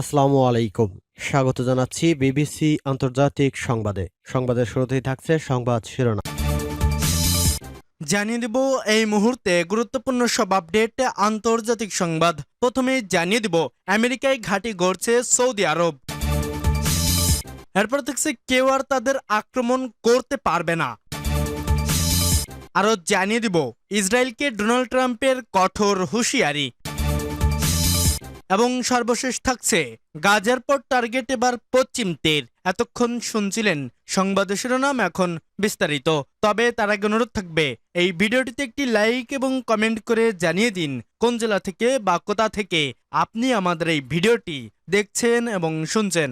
আসসালামু আলাইকুম। স্বাগত জানাচ্ছি বিবিসি আন্তর্জাতিক সংবাদে। সংবাদের শুরুতেই থাকছে সংবাদ শিরোনাম। জানিয়ে দেব এই মুহূর্তে গুরুত্বপূর্ণ সব আপডেট আন্তর্জাতিক সংবাদ। প্রথমে জানিয়ে দেব, আমেরিকায় ঘাঁটি গড়ছে সৌদি আরব। এরপর থাকছে কেউ আর তাদের আক্রমণ করতে পারবে না। আরও জানিয়ে দিব, ইসরায়েলকে ডোনাল্ড ট্রাম্পের কঠোর হুঁশিয়ারি। এবং সর্বশেষ থাকছে গাজার পর টার্গেট এবার পশ্চিম তীর। এতক্ষণ শুনছিলেন সংবাদ শিরোনাম এখন বিস্তারিত। তবে তার আগে অনুরোধ থাকবে, এই ভিডিওটিতে একটি লাইক এবং কমেন্ট করে জানিয়ে দিন কোন জেলা থেকে বা কোথা থেকে আপনি আমাদের এই ভিডিওটি দেখছেন এবং শুনছেন।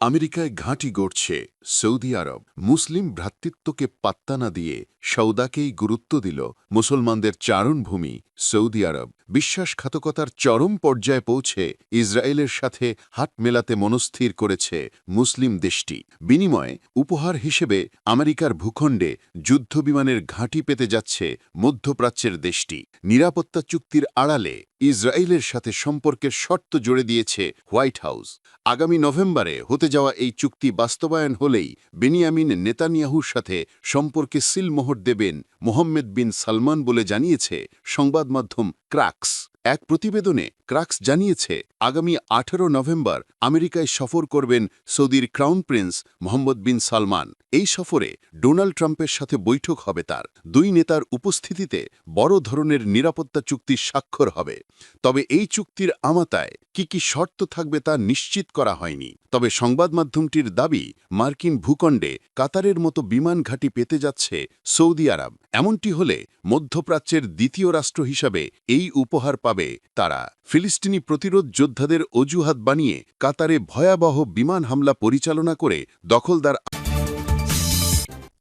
আমেরিকায় ঘাঁটি গড়ছে। সৌদি আরব মুসলিম ভ্রাতৃত্বকে পাত্তা না দিয়ে সৌদাকেই গুরুত্ব দিল মুসলমানদের চারণভূমি সৌদি আরব। বিশ্বাসঘাতকতার চরম পর্যায়ে পৌঁছে ইসরায়েলের সাথে হাত মেলাতে মনস্থির করেছে মুসলিম দেশটি। বিনিময়ে উপহার হিসেবে আমেরিকার ভূখণ্ডে যুদ্ধবিমানের ঘাঁটি পেতে যাচ্ছে মধ্যপ্রাচ্যের দেশটি। নিরাপত্তা চুক্তির আড়ালে ইসরায়েলের সাথে সম্পর্কের শর্ত জুড়ে দিয়েছে হোয়াইট হাউস। আগামী নভেম্বরে হতে যাওয়া এই চুক্তি বাস্তবায়ন হলেই বেনিয়ামিন নেতানিয়াহুর সাথে সম্পর্কে সিলমোহর দেবেন মোহাম্মেদ বিন সালমান বলে জানিয়েছে সংবাদ মাধ্যম ক্রাক্স। এক প্রতিবেদনে ক্রাক্স জানিয়েছে, আগামী আঠারো নভেম্বর আমেরিকায় সফর করবেন সৌদির crown prince Mohammed bin Salman. এই সফরে ডোনাল্ড ট্রাম্পের সাথে বৈঠক হবে তার। দুই নেতার উপস্থিতিতে বড় ধরনের নিরাপত্তা চুক্তি স্বাক্ষর হবে। তবে এই চুক্তির আমাতায় কি কি শর্ত থাকবে তা নিশ্চিত করা হয়নি। তবে সংবাদ মাধ্যমটির দাবি, মার্কিন ভূখণ্ডে কাতারের মতো বিমান ঘাঁটি পেতে যাচ্ছে সৌদি আরব। এমনটি হলে মধ্যপ্রাচ্যের দ্বিতীয় রাষ্ট্র হিসাবে এই উপহার পাবে তারা। ফিলিস্তিনি প্রতিরোধ যোদ্ধাদের অজুহাত বানিয়ে কাতারে ভয়াবহ বিমান হামলা পরিচালনা করে দখলদার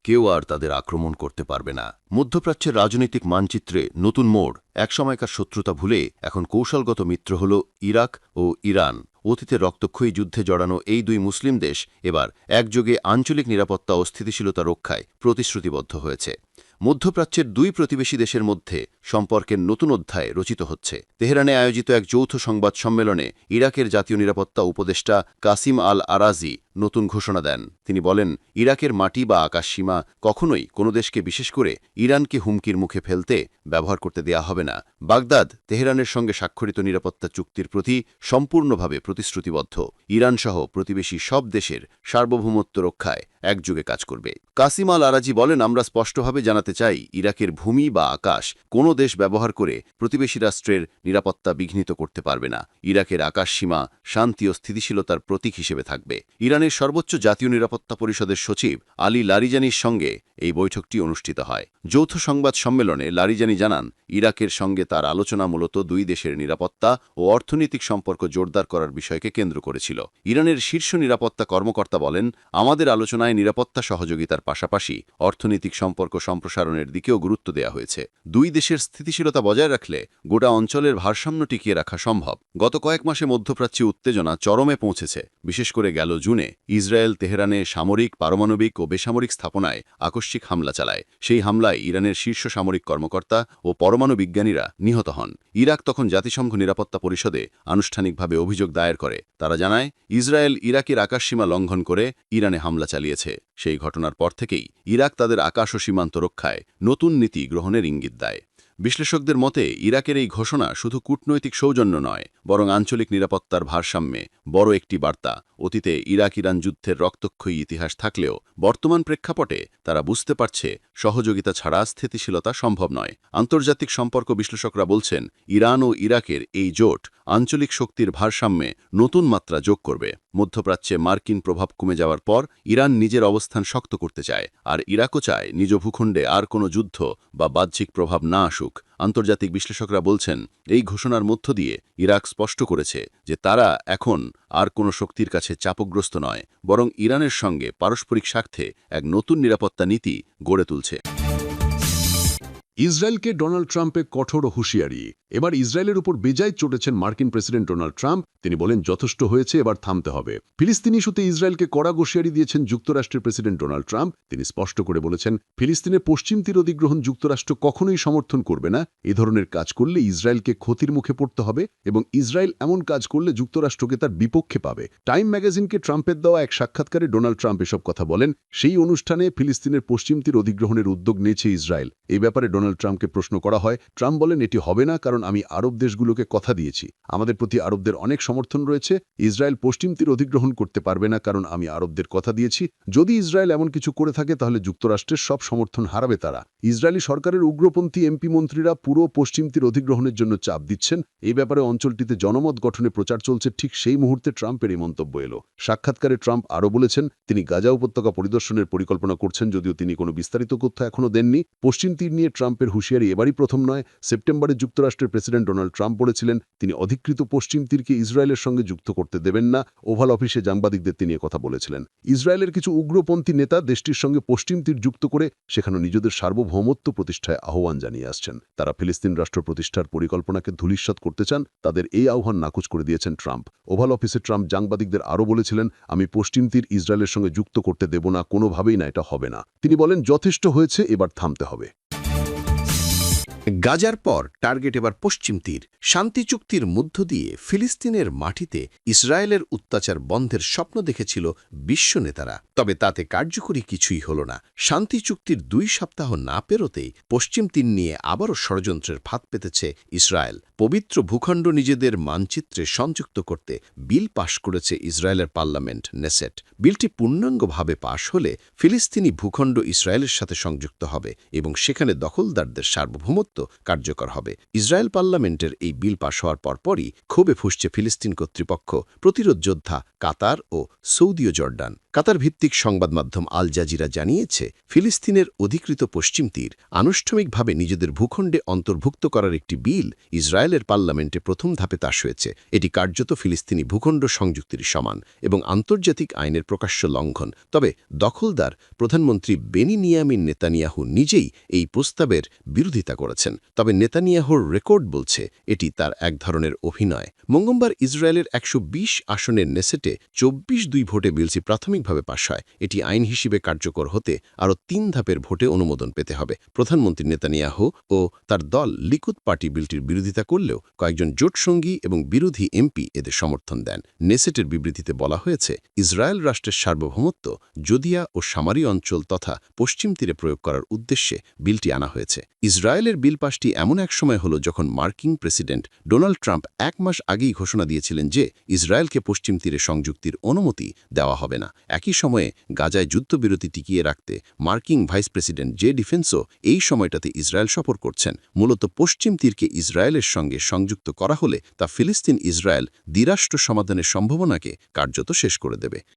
কেউ আর তাদের আক্রমণ করতে পারবে না। মধ্যপ্রাচ্যের রাজনৈতিক মানচিত্রে নতুন মোড়। একসময়কার শত্রুতা ভুলে এখন কৌশলগত মিত্র হল ইরাক ও ইরান। অতীতে রক্তক্ষয়ী যুদ্ধে জড়ানো এই দুই মুসলিম দেশ এবার একযোগে আঞ্চলিক নিরাপত্তা ও স্থিতিশীলতা রক্ষায় প্রতিশ্রুতিবদ্ধ হয়েছে। মধ্যপ্রাচ্যের দুই প্রতিবেশী দেশের মধ্যে সম্পর্কের নতুন অধ্যায় রচিত হচ্ছে। তেহরানে আয়োজিত এক যৌথ সংবাদ সম্মেলনে ইরাকের জাতীয় নিরাপত্তা উপদেষ্টা কাসিম আল আরাজি নতুন ঘোষণা দেন। তিনি বলেন, ইরাকের মাটি বা আকাশসীমা কখনোই কোনো দেশকে বিশেষ করে ইরানকে হুমকির মুখে ফেলতে ব্যবহার করতে দেয়া হবে না। বাগদাদ তেহরানের সঙ্গে স্বাক্ষরিত নিরাপত্তা চুক্তির প্রতি সম্পূর্ণভাবে প্রতিশ্রুতিবদ্ধ। ইরানসহ প্রতিবেশী সব দেশের সার্বভৌমত্ব রক্ষায় একযোগে কাজ করবে। কাসিম আল আরাজি বলেন, আমরা স্পষ্টভাবে জানাতে চাই, ইরাকের ভূমি বা আকাশ কোনো দেশ ব্যবহার করে প্রতিবেশী রাষ্ট্রের নিরাপত্তা বিঘ্নিত করতে পারবে না। ইরাকের আকাশসীমা শান্তি ও স্থিতিশীলতার প্রতীক হিসেবে থাকবে। ইরানের সর্বোচ্চ জাতীয় নিরাপত্তা পরিষদের সচিব আলী লারিজানির সঙ্গে এই বৈঠকটি অনুষ্ঠিত হয়। যৌথ সংবাদ সম্মেলনে লারিজানি জানান, ইরাকের সঙ্গে তার আলোচনা মূলত দুই দেশের নিরাপত্তা ও অর্থনৈতিক সম্পর্ক জোরদার করার বিষয়কে কেন্দ্র করেছিল। ইরানের শীর্ষ নিরাপত্তা কর্মকর্তা বলেন, আমাদের আলোচনায় নিরাপত্তা সহযোগিতার পাশাপাশি অর্থনৈতিক সম্পর্ক সম্প্রসারণের দিকেও গুরুত্ব দেওয়া হয়েছে। দুই দেশের স্থিতিশীলতা বজায় রাখলে গোটা অঞ্চলের ভারসাম্য টিকিয়ে রাখা সম্ভব। গত কয়েক মাসে মধ্যপ্রাচ্যে উত্তেজনা চরমে পৌঁছেছে। বিশেষ করে গেল জুনে, ইসরায়েল তেহরানে সামরিক, পারমাণবিক ও বেসামরিক স্থাপনায় আকস্মিক হামলা চালায়। সেই হামলায় ইরানের শীর্ষ সামরিক কর্মকর্তা ও পরমাণু বিজ্ঞানীরা নিহত হন। ইরাক তখন জাতিসংঘ নিরাপত্তা পরিষদে আনুষ্ঠানিকভাবে অভিযোগ দায়ের করে। তারা জানায়, ইসরায়েল ইরাকের আকাশসীমা লঙ্ঘন করে ইরানে হামলা চালিয়েছে। সেই ঘটনার পর থেকেই ইরাক তাদের আকাশ ও সীমান্ত রক্ষায় নতুন নীতি গ্রহণের ইঙ্গিত দেয়। বিশ্লেষকদের মতে, ইরাকের এই ঘোষণা শুধু কূটনৈতিক সৌজন্য নয়, বরং আঞ্চলিক নিরাপত্তার ভারসাম্যে বড় একটি বার্তা। অতীতে ইরাক ইরান যুদ্ধের রক্তক্ষয়ী ইতিহাস থাকলেও বর্তমান প্রেক্ষাপটে তারা বুঝতে পারছে, সহযোগিতা ছাড়া স্থিতিশীলতা সম্ভব নয়। আন্তর্জাতিক সম্পর্ক বিশ্লেষকরা বলছেন, ইরান ও ইরাকের এই জোট আঞ্চলিক শক্তির ভারসাম্যে নতুন মাত্রা যোগ করবে। মধ্যপ্রাচ্যে মার্কিন প্রভাব কমে যাওয়ার পর ইরান নিজের অবস্থান শক্ত করতে চায়, আর ইরাকও চায় নিজ ভূখণ্ডে আর কোনো যুদ্ধ বা বাহ্যিক প্রভাব না আসুক। আন্তর্জাতিক বিশ্লেষকরা বলছেন, এই ঘোষণার মধ্য দিয়ে ইরাক স্পষ্ট করেছে যে তারা এখন আর কোনো শক্তির কাছে চাপগ্রস্ত নয়, বরং ইরানের সঙ্গে পারস্পরিক স্বার্থে এক নতুন নিরাপত্তা নীতি গড়ে তুলছে। ইসরায়েলকে ডোনাল্ড ট্রাম্পে কঠোর হুঁশিয়ারি এবার ইসরায়েলের উপর বেজায় চটেছেন মার্কিন প্রেসিডেন্ট ডোনাল্ড ট্রাম্প। তিনি বলেন, যথেষ্ট হয়েছে, এবার থামতে হবে। ফিলিস্তিনি ইস্যুতে ইসরায়েলকে কড়া গোশিয়ারি দিয়েছেন যুক্তরাষ্ট্রের প্রেসিডেন্ট ডোনাল্ড ট্রাম্প। তিনি স্পষ্ট করে বলেছেন, ফিলিস্তিনের পশ্চিম তীর অধিগ্রহণ যুক্তরাষ্ট্র কখনোই সমর্থন করবে না। এ ধরনের কাজ করলে ইসরায়েলকে ক্ষতির মুখে পড়তে হবে এবং ইসরায়েল এমন কাজ করলে যুক্তরাষ্ট্রকে তার বিপক্ষে পাবে। টাইম ম্যাগাজিনকে ট্রাম্পের দেওয়া এক সাক্ষাৎকারে ডোনাল্ড ট্রাম্প এসব কথা বলেন, সেই অনুষ্ঠানে ফিলিস্তিনের পশ্চিম তীর অধিগ্রহণের উদ্যোগ নিয়েছে ইসরায়েল। এই ব্যাপারে ডোনাল্ড ট্রাম্পকে প্রশ্ন করা হয়। ট্রাম্প বলেন, এটি হবে না, কারণ আমি আরব দেশগুলোকে কথা দিয়েছি। আমাদের প্রতি আরবদের অনেক সমর্থন রয়েছে। ইসরায়েল পশ্চিম তীর অধিগ্রহণ করতে পারবে না কারণ আমি আরবদের কথা দিয়েছি। যদি ইসরায়েল এমন কিছু করে থাকে, তাহলে যুক্তরাষ্ট্রের সব সমর্থন হারাবে তারা। ইসরায়েলি সরকারের উগ্রপন্থী এমপি মন্ত্রীরা পুরো পশ্চিম তীর অধিগ্রহণের জন্য চাপ দিচ্ছেন। এই ব্যাপারে অঞ্চলটিতে জনমত গঠনে প্রচার চলছে। ঠিক সেই মুহূর্তে ট্রাম্পের এই মন্তব্য এলো। সাক্ষাৎকারে ট্রাম্প আরও বলেছেন, তিনি গাজা উপত্যকা পরিদর্শনের পরিকল্পনা করছেন, যদিও তিনি কোনো বিস্তারিত তথ্য এখনও দেননি। পশ্চিম তীর নিয়ে ট্রাম্পের হুঁশিয়ারি এবারই প্রথম নয়। সেপ্টেম্বরে যুক্তরাষ্ট্রের প্রেসিডেন্ট ডোনাল্ড ট্রাম্প বলেছিলেন, তিনি অধিকৃত পশ্চিম তীরকে ইসরায়েলের সঙ্গে যুক্ত করতে দেবেন না। ওভাল অফিসে সাংবাদিকদের তিনি কথা বলেছিলেন। ইসরায়েলের কিছু উগ্রপন্থী নেতা দেশটির সঙ্গে পশ্চিম তীর যুক্ত করে সেখানে নিজেদের সার্বভৌমত্ব প্রতিষ্ঠায় আহ্বান জানিয়ে আসছেন। তারা ফিলিস্তিন রাষ্ট্র প্রতিষ্ঠার পরিকল্পনাকে ধূলিসাৎ করতে চান, তাদের এই আহ্বান নাকচ করে দিয়েছেন ট্রাম্প। ওভাল অফিসে ট্রাম্প সাংবাদিকদের আরও বলেছিলেন, আমি পশ্চিম তীর ইসরায়েলের সঙ্গে যুক্ত করতে দেব না, কোনোভাবেই না, এটা হবে না। তিনি বলেন, যথেষ্ট হয়েছে, এবার থামতে হবে। গাজার পর টার্গেট এবার পশ্চিম তীর। শান্তি চুক্তির মধ্য দিয়ে ফিলিস্তিনের মাটিতে ইসরায়েলের অত্যাচার বন্ধের স্বপ্ন দেখেছিল বিশ্ব নেতারা। তবে তাতে কার্যকরী কিছুই হল না। শান্তি চুক্তির দুই সপ্তাহ না পেরোতেই পশ্চিম তীর নিয়ে আবারও ষড়যন্ত্রের ফাঁদ পেতেছে ইসরায়েল। পবিত্র ভূখণ্ড নিজেদের মানচিত্রে সংযুক্ত করতে বিল পাশ করেছে ইসরায়েলের পার্লামেন্ট, নেসেট। বিলটি পূর্ণাঙ্গভাবে পাশ হলে ফিলিস্তিনি ভূখণ্ড ইসরায়েলের সাথে সংযুক্ত হবে এবং সেখানে দখলদারদের সার্বভৌমত্ব কার্যকর হবে। ইসরায়েল পার্লামেন্টের এই বিল পাশ হওয়ার পরপরই ক্ষোভে ফুসছে ফিলিস্তিন কর্তৃপক্ষ, প্রতিরোধ যোদ্ধা কাতার ও সৌদি ও জর্ডান। কাতার ভিত্তিক সংবাদ মাধ্যম আল জাজিরা জানিয়েছে, ফিলিস্তিনের অধিকৃত পশ্চিম তীর আনুষ্ঠানিকভাবে নিজেদের ভূখণ্ডে অন্তর্ভুক্ত করার একটি বিল ইসরায়েলের পার্লামেন্টে প্রথম ধাপে তাস হয়েছে এটি কার্যত ফিলিস্তিনি ভূখণ্ড সংযুক্তির সমান এবং আন্তর্জাতিক আইনের প্রকাশ্য লঙ্ঘন। তবে দখলদার প্রধানমন্ত্রী বেনি নিয়ামিন নেতানিয়াহু নিজেই এই প্রস্তাবের বিরোধিতা করেছেন। তবে নেতানিয়াহুর রেকর্ড বলছে, এটি তার এক ধরনের অভিনয়। মঙ্গলবার ইসরায়েলের একশো বিশ আসনের নেসেটে চব্বিশ দুই ভোটে বিলসি প্রাথমিকভাবে পাশ হয়। এটি আইন হিসেবে কার্যকর হতে আরও তিন ধাপের ভোটে অনুমোদন পেতে হবে। প্রধানমন্ত্রী নেতানিয়াহু ও তার দল লিকুদ পার্টি বিলটির বিরোধিতা করলেও কয়েকজন জোটসঙ্গী এবং বিরোধী এমপি এদের সমর্থন দেন। নেসেটের বিবৃতিতে বলা হয়েছে, ইসরায়েল রাষ্ট্রের সার্বভৌমত্ব জদিয়া ও সামারি অঞ্চল তথা পশ্চিম তীরে প্রয়োগ করার উদ্দেশ্যে বিলটি আনা হয়েছে। ইসরায়েলের বিল পাশটি এমন এক সময় হল যখন মার্কিন প্রেসিডেন্ট ডোনাল্ড ট্রাম্প এক মাস আগেই ঘোষণা দিয়েছিলেন যে ইসরায়েলকে পশ্চিম তীরে সংযুক্তির অনুমতি দেওয়া হবে না। একই সময়ে গাজায় যুদ্ধবিরতি টিকিয়ে রাখতে মার্কিন ভাইস প্রেসিডেন্ট জে ডিফেন্সও এই সময়টাতে ইসরায়েল সফর করছেন। মূলত পশ্চিম তীরকে ইসরায়েলের সঙ্গে সংযুক্ত করা হলে তা ফিলিস্তিন ইসরায়েল দ্বিরাষ্ট্র সমাধানের সম্ভাবনাকে কার্যত শেষ করে দেবে।